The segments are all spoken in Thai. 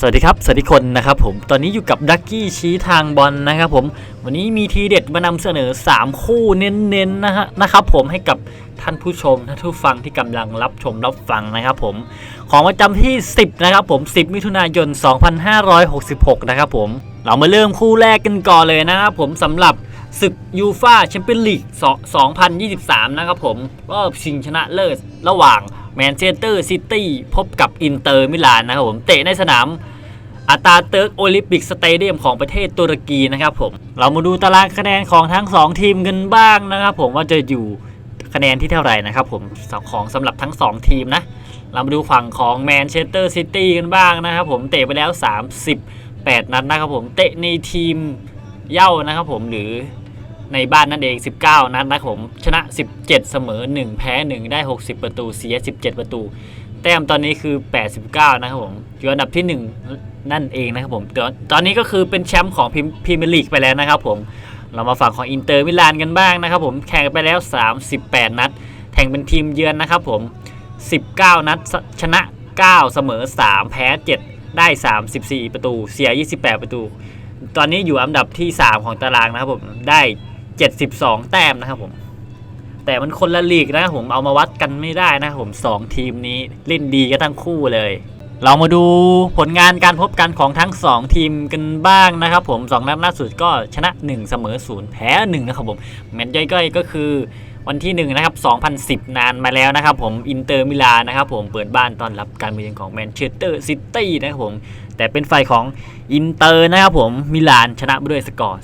สวัสดีครับ สวัสดีคนนะครับผม ตอนนี้อยู่กับดักกี้ชี้ทางบอลนะครับผม วันนี้มีทีเด็ดมานำเสนอ 3 คู่เน้นๆนะฮะนะครับผมให้กับท่านผู้ชมท่านผู้ฟังที่กำลังรับชมรับฟังนะครับผม ของประจำที่ 10 นะครับผม 10 มิถุนายน 2566 นะครับผม เรามาเริ่มคู่แรกกันก่อนเลยนะครับผมสำหรับศึกยูฟาแชมเปี้ยนลีก 2023 นะครับผม รอบชิงชนะเลิศระหว่าง แมนเชสเตอร์ซิตี้พบกับอินเตอร์มิลานนะครับผมเตะในสนามอาตาเติร์กโอลิมปิกสเตเดียมของประเทศตุรกีนะครับผมเรามาดูตารางคะแนนของทั้ง 2 ทีมกันบ้างนะครับผมว่าจะอยู่คะแนนที่เท่าไหร่นะครับผมของสำหรับทั้ง 2 ทีมนะเรามาดูฝั่งของแมนเชสเตอร์ซิตี้กันบ้างนะครับผมเตะไปแล้ว 38 นัดนะครับผมเตะในทีมเย้านะครับผมหรือ ในบ้านนั่นเอง 19 นัดนะครับผมชนะ 17 เสมอ 1 แพ้ 1 ได้ 60 ประตู เสีย 17 ประตู แต้มตอนนี้คือ 89 นะครับผมอยู่อันดับที่ 1 นั่นเองนะครับผมตอนตอนนี้ก็คือเป็นแชมป์ของพรีเมียร์ลีกไปแล้วนะครับผมเรามาฝั่งของอินเตอร์มิลานกันบ้างนะครับผมแข่งไปแล้ว 38 นัดแข่งเป็นทีมเยือนนะครับผม 19 นัดชนะ 9 เสมอ 3 แพ้ 7 ได้ 34 ประตู เสีย 28 ประตู ตอนนี้อยู่อันดับที่ 3 ของตารางนะครับผมได้ 72 แต้มนะครับผม แต่มันคนละลีกนะครับผมเอามาวัดกันไม่ได้นะครับผมสองทีมนี้เล่นดีกันทั้งคู่เลย เรามาดูผลงานการพบกันของทั้ง 2 ทีมกันบ้างนะครับผม 2 นัดล่าสุดก็ชนะ 1 เสมอ 0 แพ้ 1 นะครับผมแมตช์ย่อยๆก็คือวันที่1นะครับ2010 นานมาแล้วนะครับผม อินเตอร์มิลานนะครับผม เปิดบ้านต้อนรับการมาเยือนของแมนเชสเตอร์ซิตี้นะครับผม แต่เป็นฝ่ายของอินเตอร์นะครับผมมิลานชนะไปด้วยสกอร์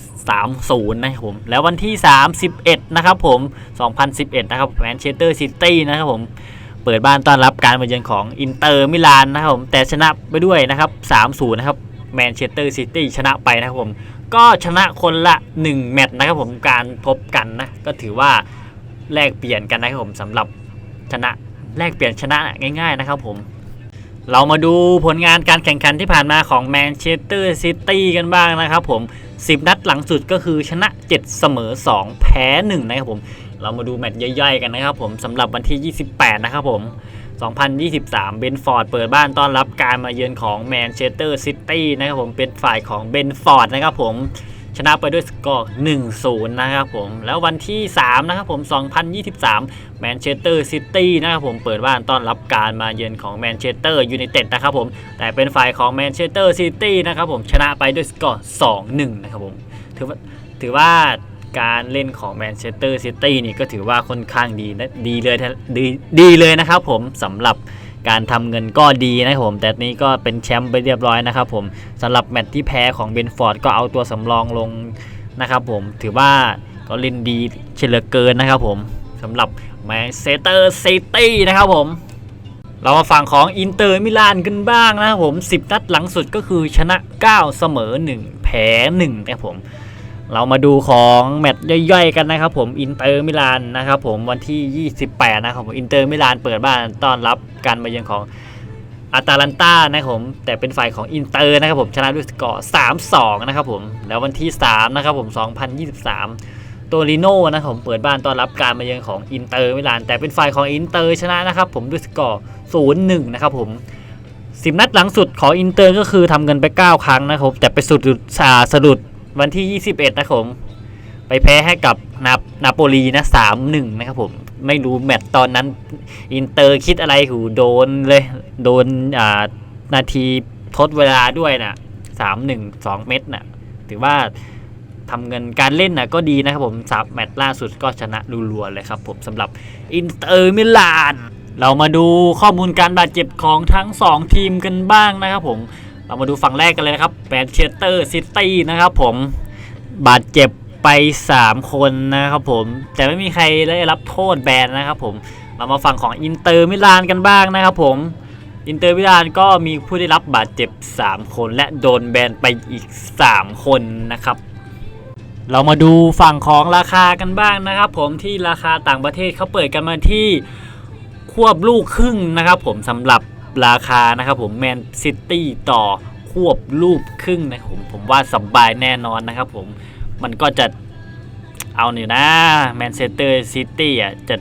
3-0 นะครับผม แล้ววันที่ 31 นะครับผม 2011 นะครับแมนเชสเตอร์ซิตี้นะครับผม เปิดบ้านต้อนรับการมาเยือนของอินเตอร์มิลานนะครับผม แต่ชนะไปด้วยนะครับ 3-0 นะครับแมนเชสเตอร์ซิตี้ชนะไปนะครับผม ก็ชนะคนละ 1 แมตช์นะครับผมการพบกันนะ ก็ถือว่าแลกเปลี่ยนกันนะครับผมสำหรับชนะแลกเปลี่ยนชนะง่าย ๆ นะครับผม เรามาดูผลงานการแข่งขันที่ผ่านมาของแมนเชสเตอร์ซิตี้กันบ้างนะครับผม 10 นัดหลังสุดก็คือชนะ 7 เสมอ 2 แพ้ 1 นะครับผม เรามาดูแมตช์ย่อยๆกันนะครับผมสำหรับวันที่ 28 นะครับผม 2023 เบนฟอร์ดเปิดบ้านต้อนรับการมาเยือนของแมนเชสเตอร์ซิตี้นะครับผมเป็นฝ่ายของเบนฟอร์ดนะครับผม ชนะไปด้วยสกอร์1-0 นะครับผม แล้ววันที่ 3 นะครับผม 2023 แมนเชสเตอร์ซิตี้นะครับผมเปิดบ้านต้อนรับการมาเยือนของแมนเชสเตอร์ยูไนเต็ดนะครับผม แต่เป็นฝ่ายของแมนเชสเตอร์ซิตี้นะครับผม ชนะไปด้วยสกอร์ 2-1 นะครับผม ถือว่าถือว่าการเล่นของแมนเชสเตอร์ซิตี้นี่ก็ถือว่าค่อนข้างดีนะดีเลยดีดีเลยนะครับผมสำหรับ การทำเงินก็ดีนะครับผม แต่นี้ก็เป็นแชมป์ไปเรียบร้อยนะครับผมสำหรับแมตช์ที่แพ้ของเบนฟอร์ดก็เอาตัวสำรองลงนะครับผมถือว่าก็เล่นดีเฉลือเกินนะครับผมสำหรับแมนเชสเตอร์ซิตี้นะครับผม เรามาฝั่งของอินเตอร์มิลานกันบ้างนะครับผม 10 นัดหลังสุดก็คือชนะ 9 เสมอ 1 แพ้1นะครับผม เรามาดูของแมตช์ย่อยๆกันนะครับผมอินเตอร์มิลานนะครับผมวันที่ 28 นะครับผมอินเตอร์มิลานเปิดบ้านต้อนรับการมาเยือนของอาตาลันตานะครับผมแต่เป็นฝ่ายของอินเตอร์นะครับผมชนะด้วยสกอร์ 3-2 นะครับผมแล้ววันที่ 3 นะครับผม 2023โตริโน่นะครับผมเปิดบ้านต้อนรับการมาเยือนของอินเตอร์มิลาน แต่เป็นฝ่ายของอินเตอร์ชนะนะครับผมด้วยสกอร์ 0-1 นะครับผม10 นัดหลังสุดของอินเตอร์ก็คือทำเงินไป 9 ครั้งนะครับแต่ไปสุดสาสะดุด วันที่ 21 นะครับผม ไปแพ้ให้กับนานาโปลีนะ3-1นะครับผม ไม่รู้แมตต์ตอนนั้น อินเตอร์คิดอะไรหูโดนเลย โดนอ่านาทีทดเวลาด้วยนะ3-1 2เม็ดนะถือว่าทำเงินการเล่นนะก็ดีนะครับผมสามแมตช์ล่าสุดก็ชนะรัวๆเลยครับผมสำหรับอินเตอร์มิลาน เรามาดูข้อมูลการบาดเจ็บของทั้ง 2 ทีมกันบ้างนะครับผม เรามาดูฝั่งแรกกันเลยนะครับแมนเชสเตอร์ซิตี้นะครับผมบาดเจ็บไป 3 คนนะครับผมแต่ไม่มีใครได้รับโทษแบนนะครับผมเรามาฝั่งของอินเตอร์มิลานกันบ้างนะครับผมอินเตอร์มิลานก็มีผู้ได้รับบาดเจ็บ 3 คน และโดนแบนไปอีก 3 คนนะครับ เรามาดูฝั่งของราคากันบ้างนะครับ ผมที่ราคาต่างประเทศเขาเปิดกันมาที่ควบลูกครึ่งนะครับ ผมสำหรับ ราคานะครับผมแมนซิตี้ต่อควบลูกครึ่งนะผมผมว่าสบายแน่นอนนะครับผมมันก็จะเอาหนึ่งนะแมนเชสเตอร์ซิตี้อะจะ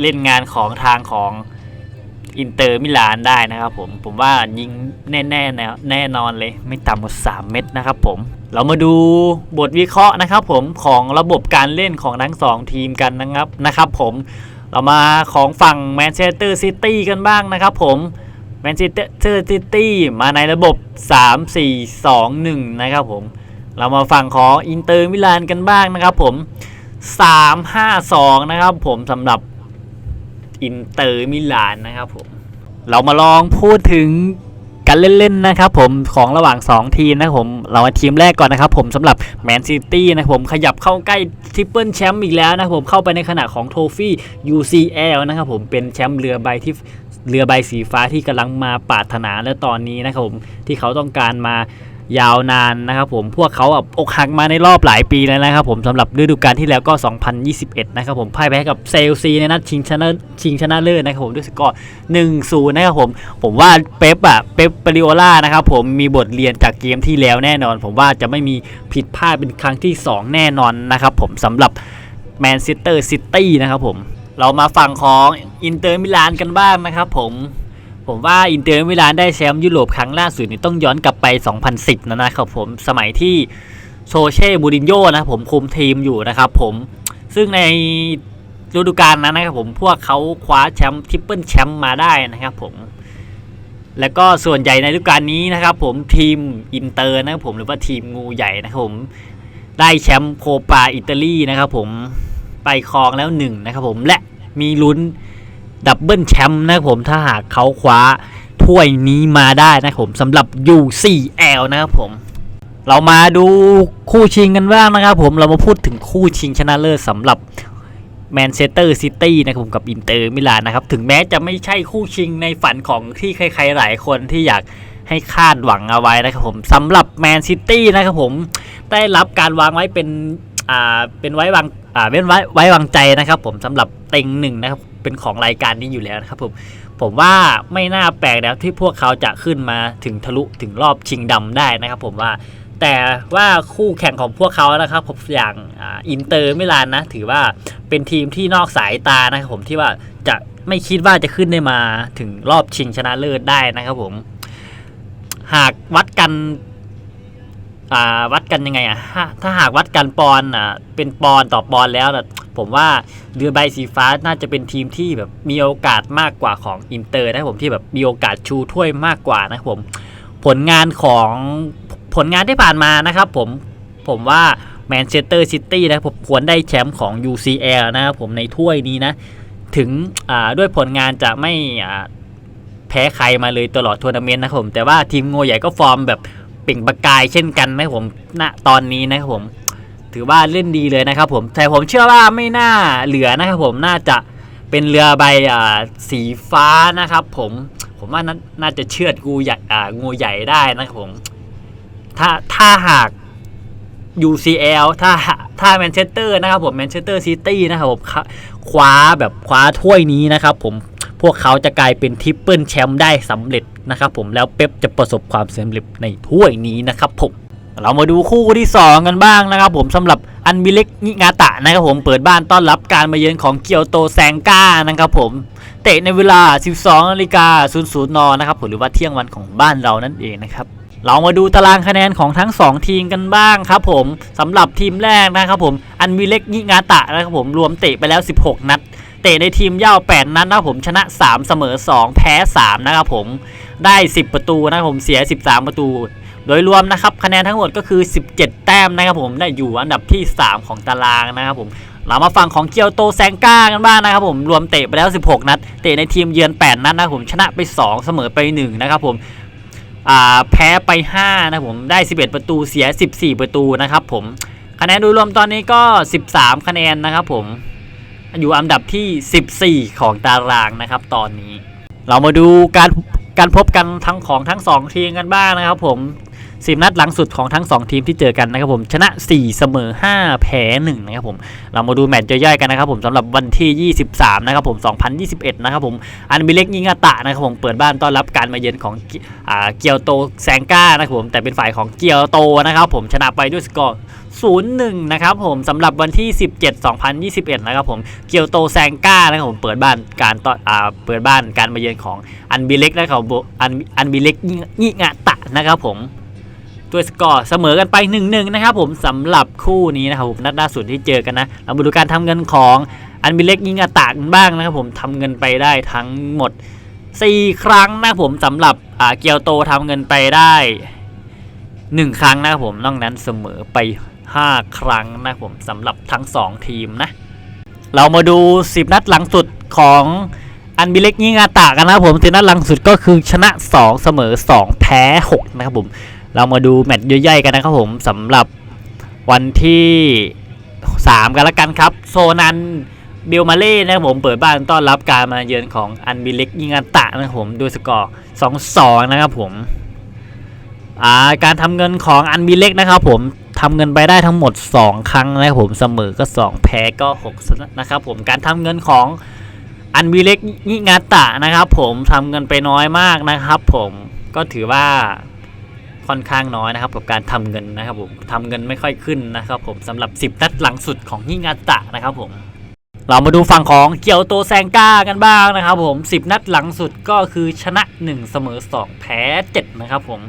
เล่นงานของทางของอินเตอร์มิลานได้นะครับผมผมว่ายิงแน่ๆแน่แน่นอนเลยไม่ต่ำกว่า 3 เม็ดนะครับผม เรามาดูบทวิเคราะห์นะครับผมของระบบการเล่นของทั้งสองทีมกันนะครับนะครับผม เรามาของฝั่งแมนเชสเตอร์ซิตี้กันบ้างนะครับผมแมนเชสเตอร์ซิตี้มาในระบบ 3 4 2 1 นะครับผม เรามาฝั่งของอินเตอร์มิลานกันบ้างนะครับผม 3 5 2 นะครับผมสำหรับอินเตอร์มิลานนะครับผม เรามาลองพูดถึง การเล่นๆนะครับผมของระหว่าง 2 ทีมนะผมเรามาทีมแรกก่อนนะครับผมสำหรับแมนซิตี้นะผมขยับเข้าใกล้ทริปเปิลแชมป์อีกแล้วนะผมเข้าไปในขณะของโทฟี่ UCL นะครับผมเป็นแชมป์เรือใบที่เรือใบสีฟ้าที่กำลังมาปาถนาและตอนนี้นะครับผมที่เขาต้องการมา ยาวนานนะครับผมพวกเขาออกหักมาในรอบหลายปีแล้วนะครับผมสำหรับฤดูกาลที่แล้วก็ 2021 นะครับผมพ่ายแพ้กับเซลซีในนัดชิงชนะชิงชนะเลิศนะครับผมด้วยสกอร์1-0 นะครับผม ผมว่าเป๊ปอะเป๊ปปริโอล่านะครับผมมีบทเรียนจากเกมที่แล้วแน่นอน ผมว่าจะไม่มีผิดพลาดเป็นครั้งที่ 2 แน่นอนนะครับผมสำหรับแมนซิสเตอร์ซิตี้นะครับผมเรามาฝั่งของอินเตอร์มิลานกันบ้างนะครับผม ผมว่าอินเตอร์มิลานได้แชมป์ยุโรปครั้งล่าสุดนี่ต้องย้อนกลับไป 2010 นะนะครับผมสมัยที่โซเช่บูรินโญ่นะผมคุมทีมอยู่นะครับผมซึ่งในฤดูกาลนั้นนะครับผมพวกเขาคว้าแชมป์ทริปเปิลแชมป์มาได้นะครับผมแล้วก็ส่วนใหญ่ในฤดูกาลนี้นะครับผมทีมอินเตอร์นะครับผมหรือว่าทีมงูใหญ่นะครับผมได้แชมป์โคปาอิตาลีนะครับผมไปครองแล้วหนึ่งนะครับผมและมีลุ้น ดับเบิลแชมป์นะครับผมถ้าหากเขาคว้าถ้วยนี้มาได้นะครับผมสำหรับ UCL นะครับผม เรามาดูคู่ชิงกันบ้างนะครับผมเรามาพูดถึงคู่ชิงชนะเลิศสำหรับแมนเชสเตอร์ซิตี้นะครับผมกับอินเตอร์มิลานนะครับถึงแม้จะไม่ใช่คู่ชิงในฝันของที่ใครๆหลายคนที่อยากให้คาดหวังเอาไว้นะครับผมสำหรับแมนซิตี้นะครับผมได้รับการวางไว้เป็นอ่าเป็นไว้วางอ่าเป็นไว้ไว้วางใจนะครับผมสำหรับเต็งหนึ่งนะครับ เป็นของรายการนี้อยู่แล้วนะครับผมผมว่าไม่น่าแปลกแล้วที่พวกเขาจะขึ้นมาถึงทะลุถึงรอบชิงดำได้นะครับ ผมว่าแต่ว่าคู่แข่งของพวกเขานะครับผมอย่างอินเตอร์มิลานนะ ถือว่าเป็นทีมที่นอกสายตานะครับผมที่ว่าจะไม่คิดว่าจะขึ้นได้มาถึงรอบชิงชนะเลิศได้นะครับผม หากวัดกันวัดกันยังไงอะถ้าหากวัดกันปอนอะเป็นปอนต่อปอนแล้วนะ ผมว่าเรือใบสีฟ้าน่าจะเป็นทีมที่แบบมีโอกาสมากกว่าของอินเตอร์นะผมที่แบบมีโอกาสชูถ้วยมากกว่านะผม ผลงานของผลงานที่ผ่านมานะครับผมผมว่าแมนเชสเตอร์ซิตี้นะผมควรได้แชมป์ของ UCL นะครับผมในถ้วยนี้นะ ถึงด้วยผลงานจะไม่แพ้ใครมาเลยตลอดทัวร์นาเมนต์นะครับผม แต่ว่าทีมโงูใหญ่ก็ฟอร์มแบบเปล่งประกายเช่นกันนะผมณตอนนี้นะครับผม ถือว่าเล่นดีเลยนะครับผมแต่ผมเชื่อว่าไม่น่าเหลือนะครับผมน่าจะเป็นเรือใบอ่าสีฟ้านะครับ ผมผมว่าน่าน่าจะเชือดงูใหญ่อ่างูใหญ่ได้นะครับผมถ้าถ้าหาก UCL ถ้าถ้าแมนเชสเตอร์นะครับผมแมนเชสเตอร์ซิตี้นะครับผมคว้าแบบคว้าถ้วยนี้นะครับผมพวกเขาจะกลายเป็นทริปเปิลแชมป์ได้สำเร็จนะครับผมแล้วเป๊ปจะประสบความสำเร็จในถ้วยนี้นะครับผม เรามาดูคู่ที่ 2 กันบ้างนะครับผมสำหรับอันบิเล็กนิงาตะนะครับผมเปิดบ้านต้อนรับการมาเยือนของเกียวโตแซงก้านะครับผมเตะในเวลา 12นาฬิกา00นนะครับผมหรือว่าเที่ยงวันของบ้านเรานั่นเองนะครับเรามาดูตารางคะแนนของทั้ง 2 ทีมกันบ้างครับผมสำหรับทีมแรกนะครับผมอันบิเล็กนิงาตะนะครับผมรวมเตะไปแล้ว 16 นัดเตะในทีมเย่า8 นัดนะครับผมชนะ 3 เสมอ 2 แพ้ 3 นะครับผมได้ 10 ประตูนะครับผมเสีย 13 ประตู โดยรวมนะครับคะแนนทั้งหมดก็คือ 17 แต้มนะครับผมได้อยู่อันดับที่ 3 ของตารางนะครับผมเรามาฟังของเกียวโตแซงก้ากันบ้างนะครับผมรวมเตะไปแล้ว 16 นัด เตะในทีมเยือน 8 นัดนะครับผมชนะไป 2 เสมอไป 1 นะครับผมแพ้ไป 5 นะครับผมได้ 11 ประตูเสีย 14 ประตูนะครับผมคะแนนโดยรวมตอนนี้ก็ 13 คะแนนนะครับผมอยู่อันดับที่ 14 ของตารางนะครับตอนนี้ เรามาดูการการพบกันทั้งของทั้งสองทีมกันบ้างนะครับผม สิบนัดหลังสุดของทั้ง 2 ทีมที่เจอกันนะครับผมชนะ 4 เสมอ 5 แพ้1นะครับผมเรามาดูแมตช์ย่อยๆกันนะครับผมสำหรับวันที่ 23 นะครับผม 2021 นะครับผมอันบิเล็กยิงาตะนะครับผมเปิดบ้านต้อนรับการมาเยือนของเกียวโตแซงก้านะครับผมแต่เป็นฝ่ายของเกียวโตนะครับผมชนะไปด้วยสกอร์0-1 นะครับผมสำหรับวันที่ 17 2021 นะครับผมเกียวโตแซงก้านะครับผมเปิดบ้านการต่ออ่าเปิดบ้านการมาเยือนของอันบิเล็กนะครับผมอันอันบิเล็กงิงะตะนะครับผม ด้วยสกอร์เสมอกันไป 1-1 นะครับผมสำหรับคู่นี้นะครับผมนัดล่าสุดที่เจอกันนะ เรามาดูการทำเงินของอันบิเล็กยิงอาตากันบ้างนะครับผมทำเงินไปได้ทั้งหมด 4 ครั้งนะครับผมสำหรับเกียวโตทำเงินไปได้ 1 ครั้งนะครับผมนอกนั้นเสมอไป 5 ครั้งนะครับผมสำหรับทั้ง 2 ทีมนะ เรามาดู 10 นัดหลังสุดของอันบิเล็กยิงอาตากันนะครับผม10นัดหลังสุดก็คือชนะ 2 เสมอ 2 แพ้ 6 นะครับผม เรามาดูแมตช์ย่อยๆกันนะครับผมสำหรับวันที่ 3 กันละกันครับ โซนันเบลมาเล่นะครับผมเปิดบ้านต้อนรับการมาเยือนของอันบิเล็กยิงอันตะนะครับผมด้วยสกอร์2-2นะครับผมาการทำเงินของอันบิเล็กนะครับผมทำเงินไปได้ทั้งหมด 2 ครั้งนะครับผมเสมอก็ 2 แพ้ก็6นะครับผมการทำเงินของอันบิเล็กยิงอันตะนะครับผมทำเงินไปน้อยมากนะครับผมก็ถือว่า ค่อนข้างน้อยนะครับกับการทำเงินนะครับผมทำเงินไม่ค่อยขึ้นนะครับผมสำหรับ 10 นัดหลังสุดของฮิงาตะนะครับผมเรามาดูฝั่งของเกียวโตแซงก้ากันบ้างนะครับผม 10 นัดหลังสุดก็คือชนะ 1 เสมอ 2 แพ้ 7 นะครับผม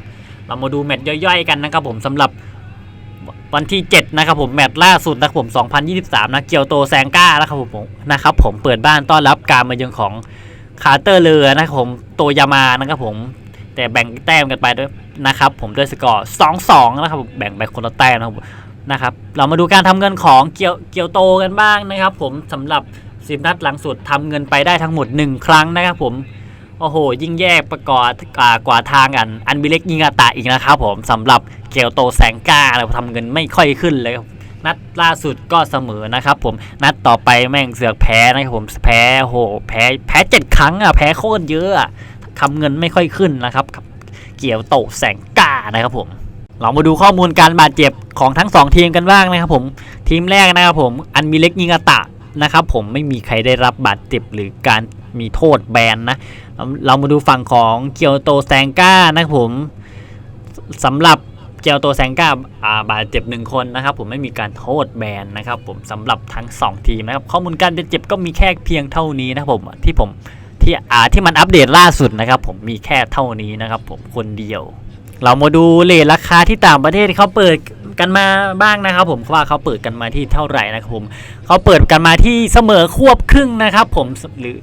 เรามาดูแมตช์ย่อยๆกันนะครับผมสำหรับวันที่ 7 นะครับผมแมตช์ล่าสุดนะครับผม 2023 นะเกียวโตแซงก้านะครับผมนะครับผมเปิดบ้านต้อนรับการมาเยือนของคาร์เตอร์เรือนะครับผมโตยามานะครับผม แต่แบ่งแต้มกันไปด้วย นะครับผมด้วยสกอร์ 2-2 นะครับผมแบ่งไปคนละแต้มนะครับนะครับเรามาดูการทำเงินของเกียวเกียวโตกันบ้างนะครับ ผมสำหรับ10นัดหลังสุดทำเงินไปได้ทั้งหมด 1 ครั้งนะครับผมโอ้โห ยิ่งแยกประกอบอ่ากว่าทางอันอันบิเล็กยิงอาตาอีกนะครับผมสำหรับเกียวโตแซงก้าเราทำเงินไม่ค่อยขึ้นเลยครับนัดล่าสุดก็เสมอนะครับผมนัดต่อไปแม่งเสือกแพ้นะครับผมแพ้โอ้โหแพ้แพ้เจ็ดครั้งอะแพ้โคตรเยอะอะทำเงินไม่ค่อยขึ้นนะครับ เกียวโตแสงกานะครับผมเรามาดูข้อมูลการบาดเจ็บของทั้ง 2 ทีมกันบ้างนะครับผมทีมแรกนะครับผมอันมีเล็กยิงอาตะนะครับผมไม่มีใครได้รับบาดเจ็บหรือการมีโทษแบนนะเรามาดูฝั่งของเกียวโตแซงก้านะครับผมสำหรับเกียวโตแซงก้าาบาดเจ็บหนึ่งคนนะครับผมไม่มีการโทษแบนนะครับผมสำหรับทั้ง 2 ทีมนะครับข้อมูลการบาดเจ็บก็มีแค่เพียงเท่านี้นะครับผมที่ผม ที่อ่าที่มันอัปเดตล่าสุดนะครับ ผมมีแค่เท่านี้นะครับ ผมคนเดียว เรามาดูเลทราคาที่ต่างประเทศเขาเปิดกันมาบ้างนะครับ ผมว่าเขาเปิดกันมาที่เท่าไหร่นะครับผมเขาเปิดกันมาที่เสมอควบครึ่งนะครับ ผมหรือ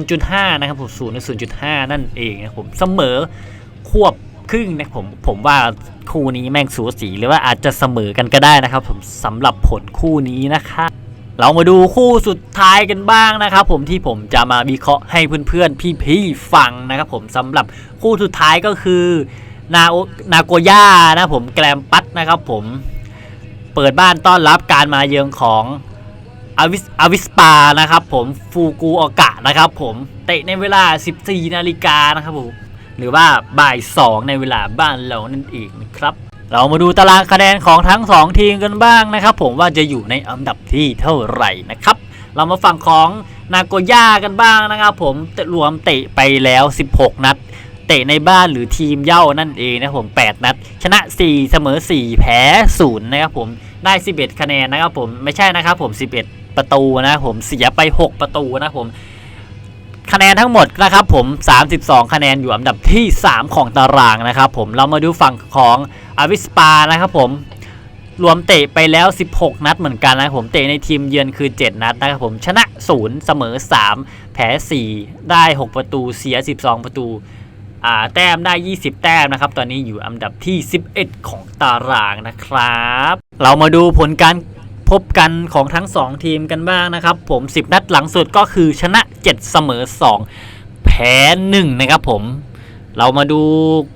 0.5 นะครับผม0หรือ0.5นั่นเองนะครับผมเสมอควบครึ่งนะผมผมว่าคู่นี้แม่งสูสีหรือว่าอาจจะเสมอกันก็ได้นะครับ ผมสำหรับผลคู่นี้นะครับ เรามาดูคู่สุดท้ายกันบ้างนะครับผมที่ผมจะมาวิเคราะห์ให้เพื่อนๆพี่ๆฟังนะครับผมสำหรับคู่สุดท้ายก็คือนาโอนาโกย่านะผมแกรมปัตนะครับผมเปิดบ้านต้อนรับการมาเยือนของอวิสอวิสปานะครับผมฟูกุโอกะนะครับผมเตะในเวลา 14 นาฬิกานะครับผมหรือว่าบ่าย 2 ในเวลาบ้านเรานั่นเองนะครับ เรามาดูตารางคะแนนของทั้ง 2 ทีมกันบ้างนะครับ ผมว่าจะอยู่ในอันดับที่เท่าไหร่นะครับ เรามาฝั่งของนาโกย่ากันบ้างนะครับ ผมรวมเตะไปแล้ว 16 นัด เตะในบ้านหรือทีมเย่านั่นเองนะผม 8 นัด ชนะ 4 เสมอ 4 แพ้0นะครับผมได้ 11 คะแนนนะครับผมไม่ใช่นะครับผม 11 ประตูนะผมเสียไป 6 ประตูนะผม คะแนนทั้งหมดนะครับผม 32 คะแนนอยู่อันดับที่ 3 ของตารางนะครับผมเรามาดูฝั่งของอาวิสปานะครับผมรวมเตะไปแล้ว 16 นัดเหมือนกันนะครับผมเตะในทีมเยือนคือ 7 นัดนะครับผมชนะ 0 เสมอ 3 แพ้4ได้ 6 ประตูเสีย 12 ประตูอ่าแต้มได้ 20 แต้มนะครับ ตอนนี้อยู่อันดับที่ 11 ของตารางนะครับ เรามาดูผลการพบกันของทั้ง 2 ทีมกันบ้างนะครับ ผม 10 นัดหลังสุดก็คือชนะ 7 เสมอ 2 แพ้1นะครับผม เรามาดู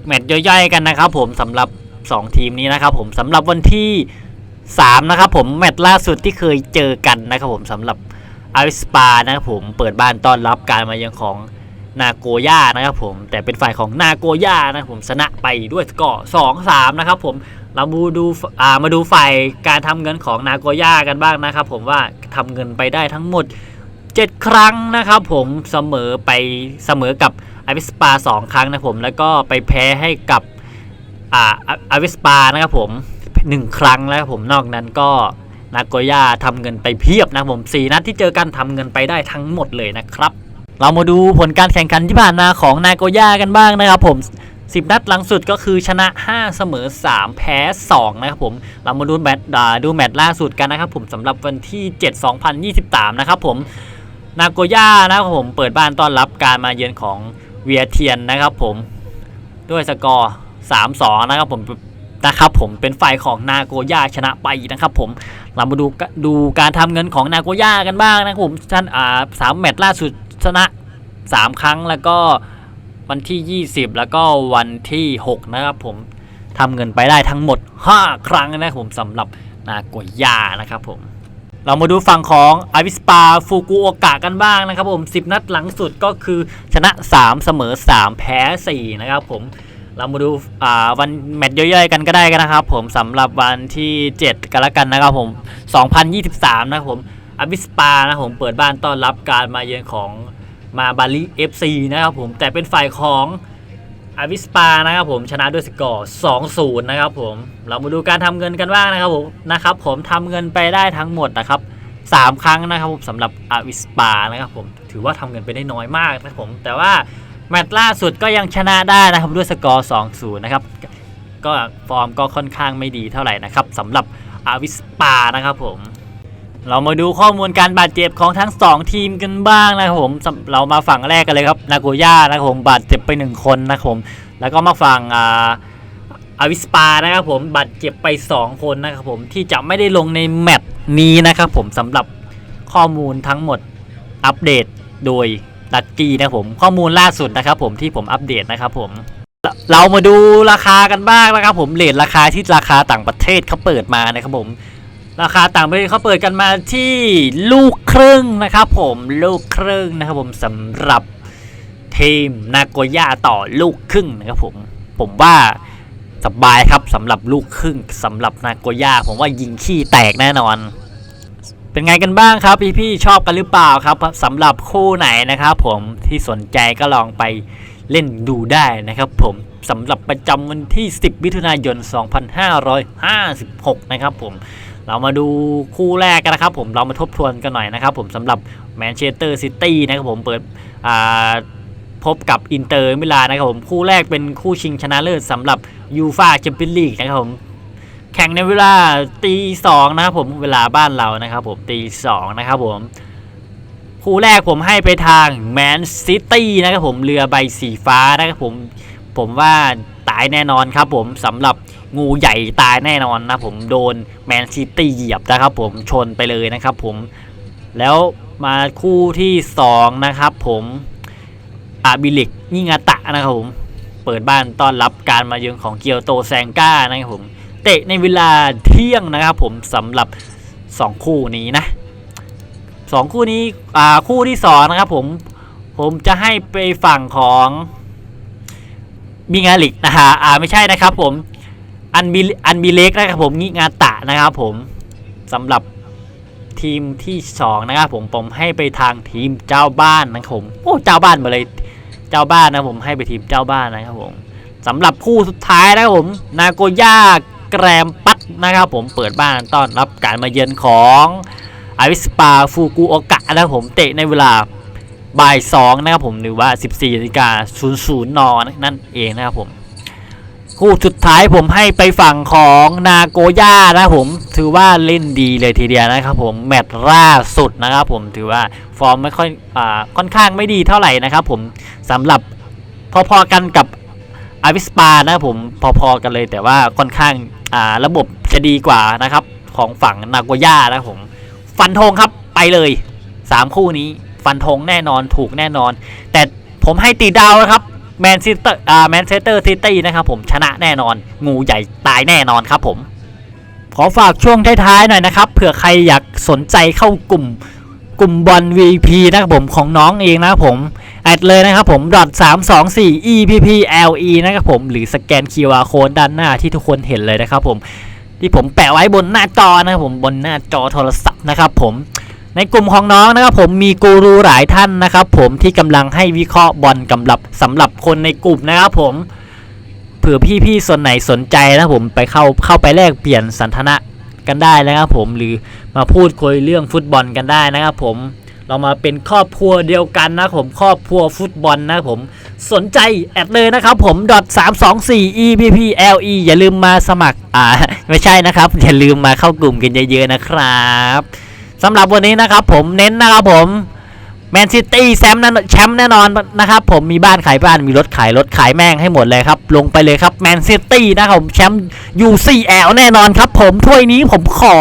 แมตช์ย่อยๆกันนะครับผมสำหรับ 2 ทีมนี้นะครับผมสำหรับวันที่ 3 นะครับผมแมตช์ล่าสุดที่เคยเจอกันนะครับผมสำหรับอาริสปานะครับผมเปิดบ้านต้อนรับการมาเยือนของนาโกย่านะครับผมแต่เป็นฝ่ายของนาโกย่านะครับผมชนะไปด้วยสกอร์2 3นะครับผมเรามาดูามาดูฝ่ายการทำเงินของนาโกย่ากันบ้างนะครับผมว่าทำเงินไปได้ทั้งหมด 7 ครั้งนะครับผมเสมอไปเสมอกับอาวิสปา 2 ครั้งนะผมแล้วก็ไปแพ้ให้กับอ่าอาวิสปานะครับผม 1 ครั้งแล้วครับผมนอกนั้นก็นากโกย่าทำเงินไปเพียบนะครับผม4นัดที่เจอกันทำเงินไปได้ทั้งหมดเลยนะครับ เรามาดูผลการแข่งขันที่ผ่านมาของนาโกย่ากันบ้างนะครับผม10 นัดหลังสุดก็คือชนะ 5 เสมอ 3 แพ้ 2 นะครับผม เรามาดูแมตช์ดูแมตช์ล่าสุดกันนะครับผมสำหรับวันที่ 7 2023 นะครับผม นาโกย่านะครับผมเปิดบ้านต้อนรับการมาเยือนของเวียเทียนนะครับผมด้วยสกอร์3-2นะครับผมนะครับผมเป็นฝ่ายของนาโกย่าชนะไปนะครับผมเรามาดูกดูการทำเงินของนาโกย่ากันบ้างนะครับผมท่านอ่าสามแมตช์ล่าสุดชนะ 3 ครั้งแล้วก็วันที่ 20 แล้วก็วันที่ 6 นะครับผมทำเงินไปได้ทั้งหมด 5 ครั้งนะครับผมสำหรับนาโกย่านะครับผม เรามาดูฝั่งของอาวิสปาฟูกุโอกะกันบ้างนะครับผม 10 นัดหลังสุดก็คือชนะ 3 เสมอ 3 แพ้ 4 นะครับผมเรามาดูวันแมตช์ย่อยๆกันก็ได้กันนะครับผมสำหรับวันที่ 7กันละกันนะครับผม 2023 นะครับผมอาวิสปานะครับผมเปิดบ้านต้อนรับการมาเยือนของมาบาลี FC นะครับผมแต่เป็นฝ่ายของ อาวิสปานะครับผมชนะด้วยสกอร์ 2-0 นะครับผมเรามาดูการทำเงินกันบ้างนะครับผมนะครับผมทำเงินไปได้ทั้งหมดนะครับ 3 ครั้งนะครับผมสำหรับอาวิสปานะครับผมถือว่าทำเงินไปได้น้อยมากนะครับผมแต่ว่าแมตช์ล่าสุดก็ยังชนะได้นะครับด้วยสกอร์ 2-0 นะครับก็ฟอร์มก็ค่อนข้างไม่ดีเท่าไหร่นะครับสำหรับอาวิสปานะครับผม เรามาดูข้อมูลการบาดเจ็บของทั้ง 2 ทีมกันบ้างนะครับผม เรามาฝั่งแรกกันเลยครับนาโกย่านะครับผมบาดเจ็บไป 1 คนนะครับผม แล้วก็มาฝั่งอ่าอาวิสปานะครับผมบาดเจ็บไป 2 คนนะครับผมที่จะไม่ได้ลงในแมตช์นี้นะครับผมสำหรับข้อมูลทั้งหมดอัปเดตโดยลักกี้นะครับผมข้อมูลล่าสุดนะครับผมที่ผมอัปเดตนะครับผมเรามาดูราคากันบ้างนะครับผมเลทราคาที่ราคาต่างประเทศเขาเปิดมานะครับผม ราคาต่างประเทศเขาเปิดกันมาที่ลูกครึ่งนะครับผมลูกครึ่งนะครับผมสำหรับทีมนาโกย่าต่อลูกครึ่งนะครับผมผมว่าสบายครับสำหรับลูกครึ่งสำหรับนาโกย่าผมว่ายิงขี้แตกแน่นอน เป็นไงกันบ้างครับพี่ๆชอบกันหรือเปล่าครับสำหรับคู่ไหนนะครับผมที่สนใจก็ลองไปเล่นดูได้นะครับผมสำหรับประจำวันที่ 10 มิถุนายน 2556 นะครับผม เรามาดูคู่แรกกันนะครับผมเรามาทบทวนกันหน่อยนะครับผมสำหรับแมนเชสเตอร์ซิตี้นะครับผมเปิดพบกับอินเตอร์มิลานนะครับผมคู่แรกเป็นคู่ชิงชนะเลิศสำหรับยูฟาแชมเปี้ยนลีกนะครับผมแข่งในเวลาตีสองนะครับผมเวลาบ้านเรานะครับผมตีสองนะครับผมคู่แรกผมให้ไปทางแมนซิตี้นะครับผมเรือใบสีฟ้านะครับผมผมว่าตายแน่นอนครับผมสำหรับ งูใหญ่ตายแน่นอนนะผมโดนแมนซิตี้เหยียบนะครับผมชนไปเลยนะครับผมแล้วมาคู่ที่ 2 นะครับผมอาบิลิกนิงาตะนะครับผมเปิดบ้านต้อนรับการมาเยือนของเกียวโตแซงก้านะครับผมเตะในเวลาเที่ยงนะครับผมสำหรับ 2 คู่นี้นะสองคู่นี้อ่าคู่ที่สองนะครับผมผมจะให้ไปฝั่งของบิงาลิกนะฮะอ่าไม่ใช่นะครับผม อันบิอันบิเล็กนะครับผมงิงาตะนะครับผมสำหรับทีมที่สองนะครับผมผมให้ไปทางทีมเจ้าบ้านนะครับผมโอ้เจ้าบ้านมาเลยเจ้าบ้านนะผมให้ไปทีมเจ้าบ้านนะครับผมสำหรับคู่สุดท้ายนะครับผมนาโกย่าแกรมปัตนะครับผมเปิดบ้านต้อนรับการมาเยือนของอาวิสปาฟูกุโอกะนะครับผมเตะในเวลาบ่ายสองนะครับผมหรือว่า 14นาฬิกา00นนั่นเองนะครับผม คู่สุดท้ายผมให้ไปฝั่งของนาโกย่านะผมถือว่าเล่นดีเลยทีเดียวนะครับผมแมตช์ล่าสุดนะครับผมถือว่าฟอร์มไม่ค่อยอ่าค่อนข้างไม่ดีเท่าไหร่นะครับผมสำหรับพอๆกันกับอาวิสปานะครับผมพอๆกันเลยแต่ว่าค่อนข้างอ่าระบบจะดีกว่านะครับของฝั่งนาโกย่านะครับผมฟันธงครับไปเลย 3 คู่นี้ฟันธงแน่นอนถูกแน่นอน แต่ผมให้ตีดาวนะครับ แมนซิเตอร์อ่าแมนเชสเตอร์ซิตี้นะครับผมชนะแน่นอน งูใหญ่ตายแน่นอนครับผม ขอฝากช่วงท้ายๆหน่อยนะครับเผื่อใครอยากสนใจเข้ากลุ่มกลุ่มบอล VP นะครับผมของน้องเองนะครับผมแอดเลยนะครับผม .324 EPPLE นะครับผมหรือสแกน QR Code ด้านหน้าที่ทุกคนเห็นเลยนะครับผมที่ผมแปะไว้บนหน้าจอนะครับผมบนหน้าจอโทรศัพท์นะครับผม ในกลุ่มของน้องนะครับผมมีกูรูหลายท่านนะครับผมที่กำลังให้วิเคราะห์บอลกำลับสำหรับคนในกลุ่มนะครับผมเผื่อพี่ๆส่วนไหนสนใจนะผมไปเข้าเข้าไปแลกเปลี่ยนสันทนะกันได้นะครับผมหรือมาพูดคุยเรื่องฟุตบอลกันได้นะครับผมเรามาเป็นครอบครัวเดียวกันนะครับผมครอบครัวฟุตบอลนะครับผมสนใจแอดเลยนะครับผม .324 EPPLE อย่าลืมมาสมัครอ่าไม่ใช่นะครับ อย่าลืมมาเข้ากลุ่มกันเยอะๆนะครับ สำหรับวันนี้นะครับผมเน้นนะครับผมแมนซิตี้แชมป์แน่นอนแชมป์แน่นอนนะครับผมมีบ้านขายบ้านมีรถขายรถขายแม่งให้หมดเลยครับ ลงไปเลยครับแมนซิตี้นะครับผมแชมป์ UCL แน่นอนครับ ผมถ้วยนี้ผมขอ